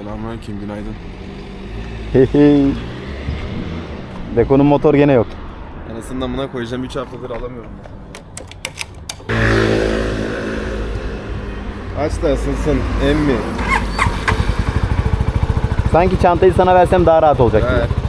Selamünaleyküm, günaydın. Hehe. Deko'nun motor gene yok. Anasının amına koyacağım 3 haftadır alamıyorum. Aç da ısınsın, emmi. Sanki çantayı sana versem daha rahat olacak gibi. Ver.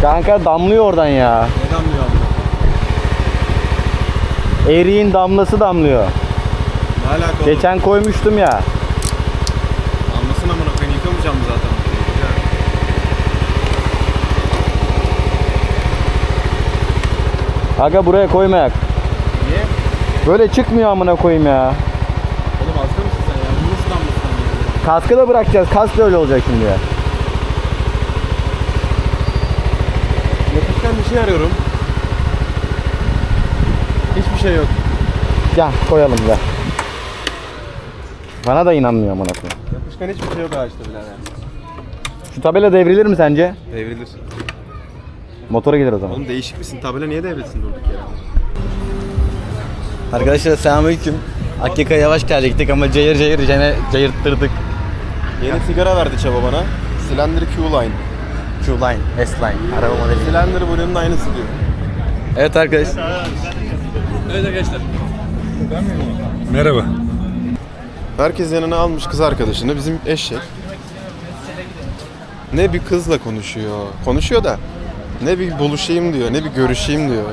Kanka damlıyor oradan ya. Ne damlıyor amına? Eriğin damlası damlıyor. Ne alaka oğlum? Geçen koymuştum ya. Anlasın amına koyayım, yıkamayacağım zaten. Aga buraya koymayak. Niye? Böyle çıkmıyor amına koyayım ya. Oğlum hasta mısın sen ya? Nasıl damlasın? Kaskı da bırakacağız. Kask da öyle olacak şimdi ya. Yapışkan bir şey arıyorum. Hiçbir şey yok. Gel koyalım gel. Bana da inanmıyor amına koyayım. Yapışkan hiçbir şey yok ağaçta birader. Şu tabela devrilir mi sence? Devrilir. Motora gider o zaman. Oğlum değişik misin? Tabela niye devrilsin durduk yere? Arkadaşlar selamünaleyküm. Akkika yavaş gelecektik ama cayır cayır gene cayırttırdık. Yeni sigara verdi Çaba bana. Cylinder Q-Line. Q-Line, S-Line. Araba modeli. Cylinder bunun aynısı diyor. Evet arkadaşlar. Merhaba. Herkes yanına almış kız arkadaşını. Bizim eşek. Ne bir kızla konuşuyor. Konuşuyor da. Ne bir buluşayım diyor, ne bir görüşeyim diyor.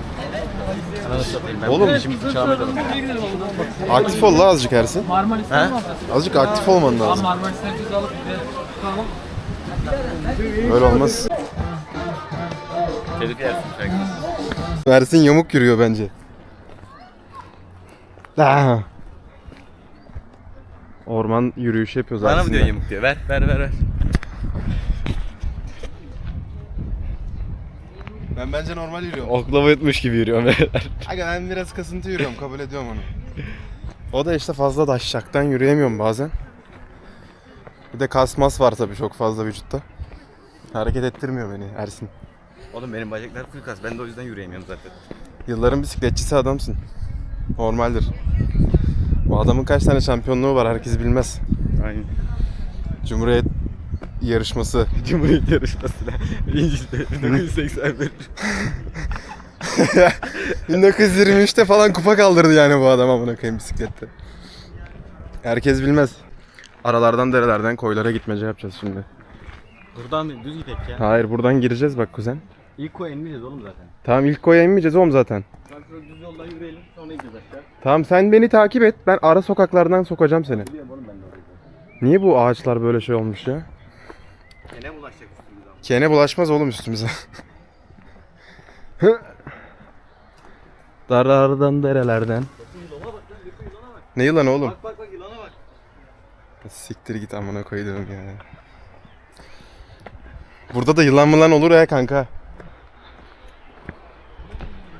Oğlum aktif ol la azıcık Ersin. Marmaris'ten mi Azıcık aktif olman lazım. Marmaris'ten biz alıp bir de tutalım. Böyle olmaz. Telif yersin. Ersin yamuk yürüyor bence. Ah. Orman yürüyüşü yapıyoruz Bana mı diyor yamuk diyor? Ver ver ver ver. Ben bence normal yürüyorum. Oklava yutmuş gibi yürüyorum. Aga ben biraz kasıntı yürüyorum kabul ediyorum onu. O da işte fazla daşşaktan yürüyemiyorum bazen. Bir de kasmas var tabii çok fazla vücutta. Hareket ettirmiyor beni Ersin. Oğlum benim bacaklar full kas. Ben de o yüzden yürüyemiyorum zaten. Yılların bisikletçisi adamsın. Normaldir. Bu adamın kaç tane şampiyonluğu var herkes bilmez. Aynen. Cumhuriyet yarışması. Cumhuriyet. İncil'de 1981. 1923'te falan kupa kaldırdı yani bu adam amına koyayım bisiklette. Herkes bilmez. Aralardan derelerden koylara gitmece yapacağız şimdi. Buradan düz gidek ya. Hayır buradan gireceğiz bak kuzen. İlk koy inmeyeceğiz oğlum zaten. Tamam ilk koya inmeyeceğiz oğlum zaten. Bak şöyle düz yoldan yürüyelim sonra ineceğiz aşağı. Tamam sen beni takip et. Ben ara sokaklardan sokacağım seni. Biliyorum oğlum ben de. Niye bu ağaçlar böyle şey olmuş ya? Gene mi ulaşacak üstümüze ama? Kene bulaşmaz oğlum üstümüze. Darardan derelerden. Ne yılan oğlum? Bak bak bak. Siktir git amına koydum ya. Burada da yılan mılan olur ya kanka.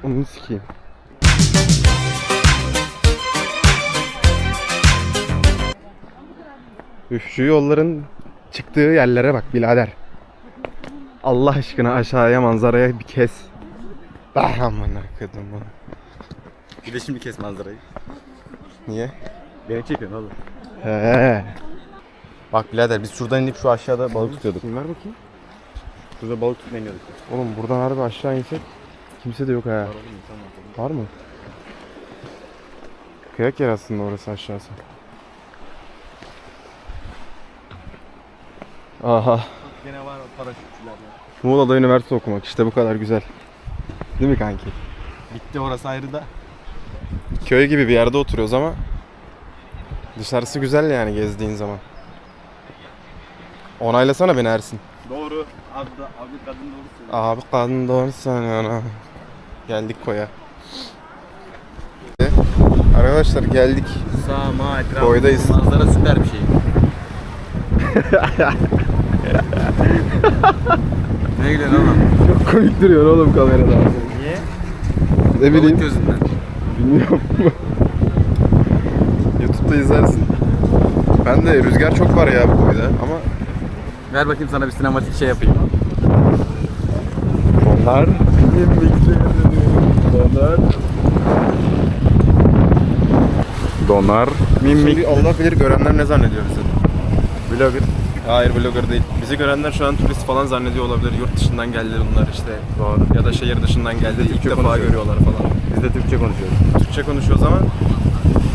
Onu sikeyim. Üf şu yolların çıktığı yerlere bak birader. Allah aşkına aşağıya manzaraya bir kes. Ah amına koydum bunu. Bir de şimdi kes manzarayı. Niye? Beni çekiyorsun oğlum. He. Bak birader biz şuradan inip şu aşağıda balık tutuyorduk. Kim ver bakayım? Şurada balık tutmaya iniyorduk. Oğlum buradan harbi aşağı insek kimse de yok ha. Var mı? Kıyak yer aslında orası aşağısı. Aha. Gene var paraşütçüler ya. Muğla'da üniversite okumak işte bu kadar güzel. Değil mi kanki? Bitti orası ayrı da. Köy gibi bir yerde oturuyoruz ama dışarısı güzel yani gezdiğin zaman. Onaylasana beni Ersin. Doğru. Abi, abi kadın doğru söylüyor. Abi kadın doğru söylüyor ana. Geldik koya. Arkadaşlar geldik. Sama etrafı. Boydayız. Manzara süper bir şey. ne gülüyorsun oğlum? Çok komik duruyor oğlum kamerada. Niye? Ne Balık gözünden. Bilmiyorum. Youtube'da izlersin. Ben de rüzgar çok var ya bu boyda ama Ver bakayım sana bir sinematik şey yapayım. Donar. Donar. Donar. Şimdi Allah bilir görenler ne zannediyor bizi? Vlogger. Hayır vlogger değil. Bizi görenler şu an turist falan zannediyor olabilir. Yurt dışından geldi bunlar işte. Doğru. Ya da şehir dışından geldi. İlk defa görüyorlar falan. Biz de Türkçe konuşuyoruz. Türkçe konuşuyoruz ama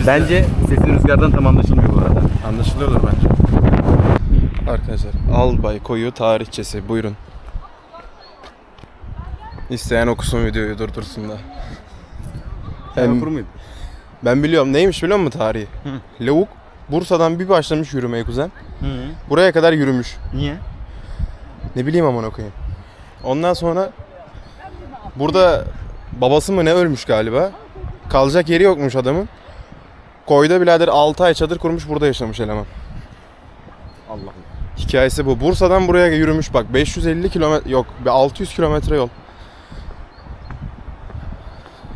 Bence sesin rüzgardan tam anlaşılmıyor bu arada. anlaşılıyordur bence. Arkadaşlar Albay Koyu tarihçesi buyurun. İsteyen okusun videoyu durdursun da. Sen okur muydun? Ben biliyorum neymiş biliyor musun tarihi? Lavuk Bursa'dan bir başlamış yürümeye kuzen. Hı. Buraya kadar yürümüş. Niye? Ne bileyim aman okuyayım. Ondan sonra burada babası mı ne ölmüş galiba. Kalacak yeri yokmuş adamın. Koyda birader 6 ay çadır kurmuş burada yaşamış eleman. Allah'ım. Hikayesi bu. Bursa'dan buraya yürümüş bak 550 kilometre yok bir 600 kilometre yol.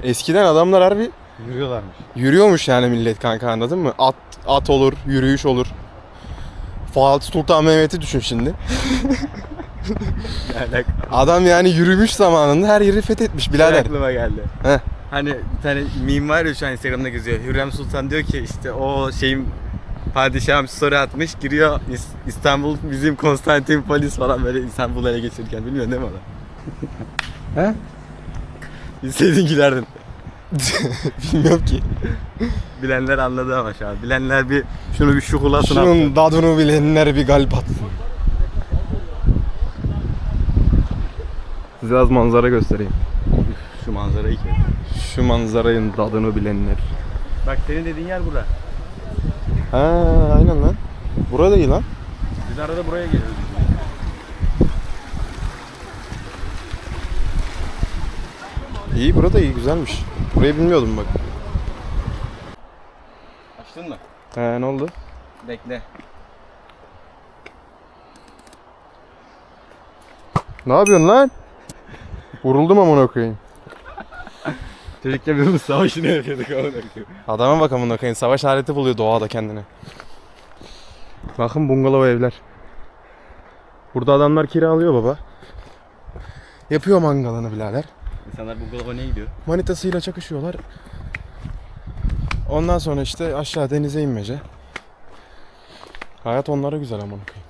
Eskiden adamlar harbi Yürüyorlarmış. yürüyormuş yani millet kanka anladın mı? At at olur, yürüyüş olur. Fatih Sultan Mehmet'i düşün şimdi. Yani Adam yani yürümüş zamanında her yeri fethetmiş birader. aklıma geldi. Heh. Hani bir tane meme var ya şu an Instagram'da geziyor. Hürrem Sultan diyor ki işte o şeyim padişahım story atmış giriyor İs- İstanbul bizim Konstantinopolis falan böyle İstanbul'u ele geçirirken bilmiyorsun değil mi onu? He? İstediğin giderdin. Bilmiyorum ki. Bilenler anladı ama şu an. Bilenler bir şunu bir şukulasın attı. Şunun dadını bilenler bir galip atsın. Size az manzara göstereyim. Şu manzarayı kes. Şu manzaranın tadını bilenler. Bak senin dediğin yer bura. Ha aynen lan. Burada iyi lan. Biz arada buraya geliyoruz. İyi burada iyi güzelmiş. Burayı bilmiyordum bak. Açtın mı? He ne oldu? Bekle. Ne yapıyorsun lan? Vuruldum amına koyayım. Çocukken biz bu savaşı ne yapıyorduk ama Adama bak amına koyayım. Savaş aleti buluyor doğada kendine. Bakın bungalov evler. Burada adamlar kiralıyor baba. Yapıyor mangalını birader. İnsanlar bu golova ne gidiyor? Manitasıyla çakışıyorlar. Ondan sonra işte aşağı denize inmece. Hayat onlara güzel amına koyayım.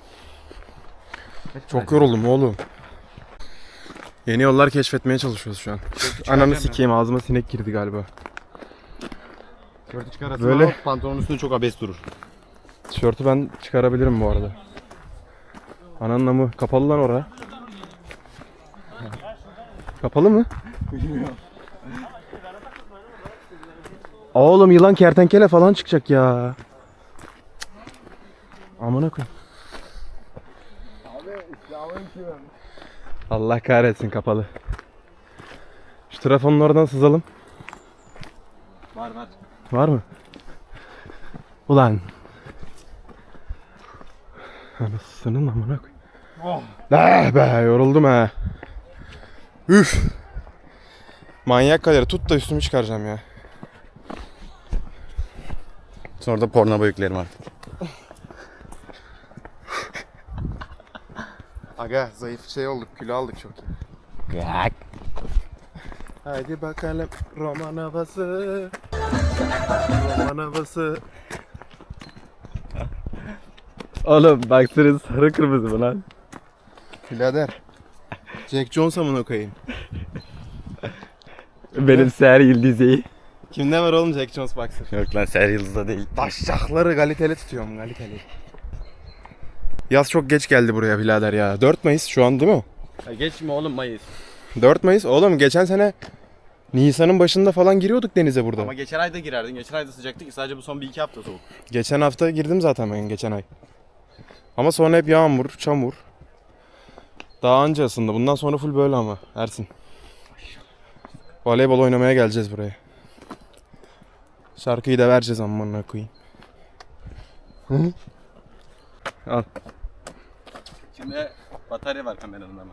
Çok yoruldum oğlum. Yeni yollar keşfetmeye çalışıyoruz şu an. Ananı sikeyim ağzıma sinek girdi galiba. Tişörtü çıkarasın Böyle- ama pantolonun üstünde çok abes durur. Tişörtü ben çıkarabilirim bu arada. Ananın amı kapalı lan ora. Kapalı mı? Oğlum yılan kertenkele falan çıkacak ya. Amına koy. Allah kahretsin kapalı. Şu telefonun oradan sızalım. Var var. Var mı? Ulan. Anasının amına koy. Oh. Ah be yoruldum ha. Üf. Manyak kadar tut da üstümü çıkaracağım ya. Sonra da porno yüklerim artık. Aga zayıf şey olduk kilo aldık çok iyi. Haydi bakalım roman havası. Roman havası. Oğlum baksırız sarı kırmızı mı lan? Birader. Jack Jones amına koyayım. Benim Ser Yıldız'ı. Kimde var oğlum Jack Jones boxer? Yok lan Ser Yıldız'da değil. Taşacakları kaliteli tutuyorum kaliteli. Yaz çok geç geldi buraya birader ya. 4 Mayıs şu an değil mi? Ya geçme oğlum Mayıs. 4 Mayıs oğlum geçen sene Nisan'ın başında falan giriyorduk denize burada. Ama geçen ayda girerdin. Geçen ayda sıcaktı ki sadece bu son bir iki hafta soğuk. Geçen hafta girdim zaten ben geçen ay. Ama sonra hep yağmur, çamur. Daha anca ısındı. Bundan sonra full böyle ama Ersin. Voleybol oynamaya geleceğiz buraya. Şarkıyı da vereceğiz amına koyayım. Hı? Al. İçinde batarya var kameranın ama.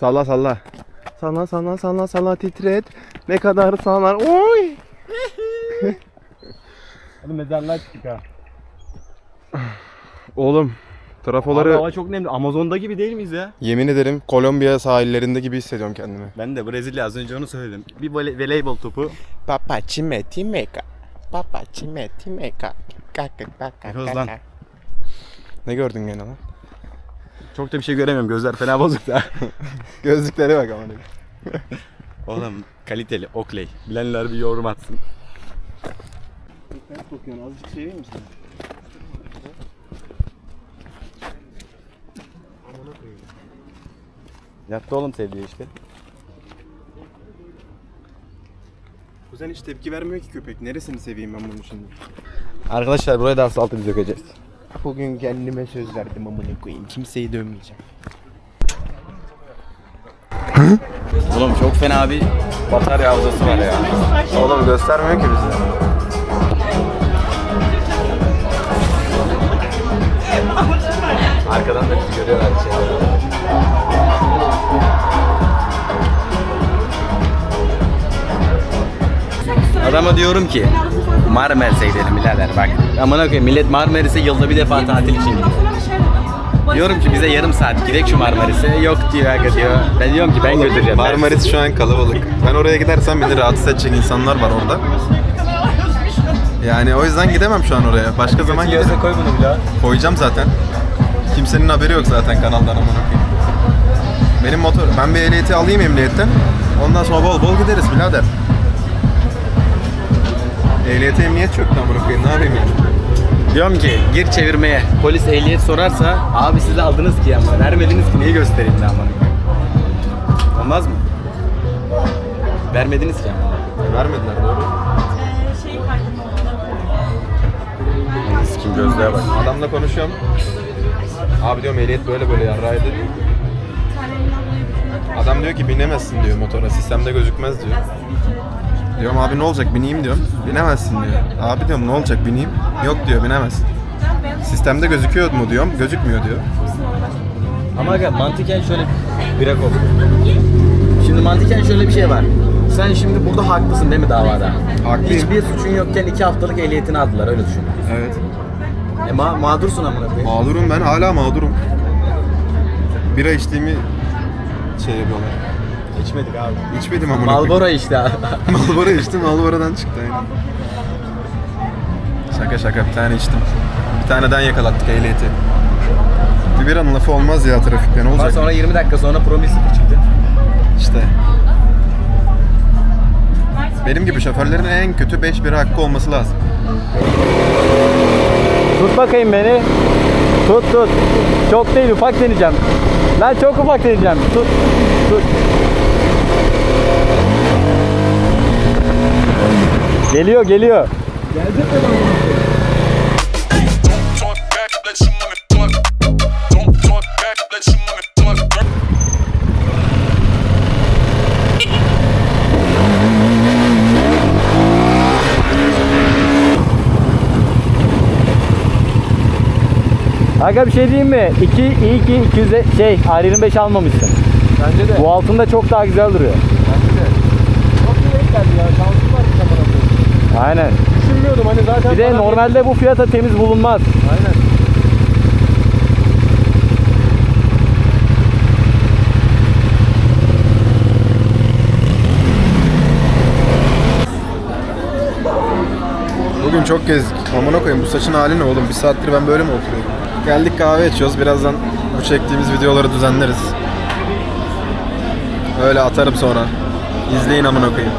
Salla salla. Salla salla salla salla titret. Ne kadar sallar. Oy. Hadi mezarlığa çıktık ha. Oğlum trafoları hava çok nemli. Amazon'da gibi değil miyiz ya? yemin ederim Kolombiya sahillerinde gibi hissediyorum kendimi. Ben de Brezilya az önce onu söyledim. Bir vole- voleybol topu. Papa cimeti meka. Papa cimeti meka. Kaka kaka Hızlan. Ne gördün gene lan? Çok da bir şey göremiyorum. Gözler fena bozuk da. Gözlüklere bak amına. Oğlum kaliteli Oakley. Bilenler bir yorum atsın. Azıcık şey misin? Yattı oğlum sevdiği işte. Kuzen hiç tepki vermiyor ki köpek. Neresini seveyim ben bunu şimdi? Arkadaşlar buraya da asfaltı dökeceğiz. Bugün kendime söz verdim amına koyayım. Kimseyi dövmeyeceğim. Oğlum çok fena bir batarya havzası var ya. Oğlum göstermiyor ki bize. Arkadan da bizi görüyorlar şeyleri. Adama diyorum ki Marmaris'e gidelim birader bak. Amına koyayım millet Marmaris'e yılda bir defa tatil için gidiyor. Diyorum ki bize yarım saat gidek şu Marmaris'e. Yok diyor aga diyor. Ben diyorum ki ben götüreceğim. Marmaris şu an kalabalık. Ben oraya gidersem beni rahatsız edecek insanlar var orada. Yani o yüzden gidemem şu an oraya. Başka zaman giderim. Göze koy bunu bir daha. Koyacağım zaten. Kimsenin haberi yok zaten kanaldan amına koyayım. Benim motor, ben bir ehliyeti alayım emniyetten. Ondan sonra bol bol gideriz birader. Ehliyete emniyet çöktü amına koyayım. Ne yapayım yani? Diyorum ki gir çevirmeye. Polis ehliyet sorarsa abi siz de aldınız ki ama vermediniz ki neyi göstereyim de koyayım. Olmaz mı? Vermediniz ki ama. Vermediler doğru. Sikim gözlüğe bak. Adamla konuşuyorum. Abi diyorum ehliyet böyle böyle yarraydı. Adam diyor ki binemezsin diyor motora. Sistemde gözükmez diyor. Diyorum abi ne olacak bineyim diyorum. Binemezsin diyor. Abi diyorum ne olacak bineyim. Yok diyor binemezsin. Sistemde gözüküyor mu diyorum. Gözükmüyor diyor. Ama aga mantıken şöyle bir kop. Şimdi mantıken şöyle bir şey var. Sen şimdi burada haklısın değil mi davada? Haklıyım. Hiçbir suçun yokken iki haftalık ehliyetini aldılar öyle düşün. Evet. E ma- mağdursun amına koyayım. Mağdurum ben hala mağdurum. Bira içtiğimi şey yapıyorlar. İçmedik abi. İçmedim koyayım. Malboro işte. Malboro içtim, Malboro'dan çıktı aynen. Şaka şaka bir tane içtim. Bir taneden yakalattık ehliyeti. Bir biranın lafı olmaz ya trafikte ne olacak? sonra 20 dakika sonra promil sıfır çıktı. İşte. Benim gibi şoförlerin en kötü 5 bira hakkı olması lazım. Tut bakayım beni. Tut tut. Çok değil ufak deneyeceğim. Lan çok ufak deneyeceğim. Tut. Tut. Geliyor geliyor. money talk. Aga bir şey diyeyim mi? 2 iyi ki 200 şey R25 almamışsın. Bence de. Bu altında çok daha güzel duruyor. Aynen. Düşünmüyordum hani zaten. Bir de normalde bu fiyata temiz bulunmaz. Aynen. Bugün çok gezdik. Amına koyayım bu saçın hali ne oğlum? Bir saattir ben böyle mi oturuyorum? Geldik kahve içiyoruz. Birazdan bu çektiğimiz videoları düzenleriz. Öyle atarım sonra. İzleyin amına koyayım.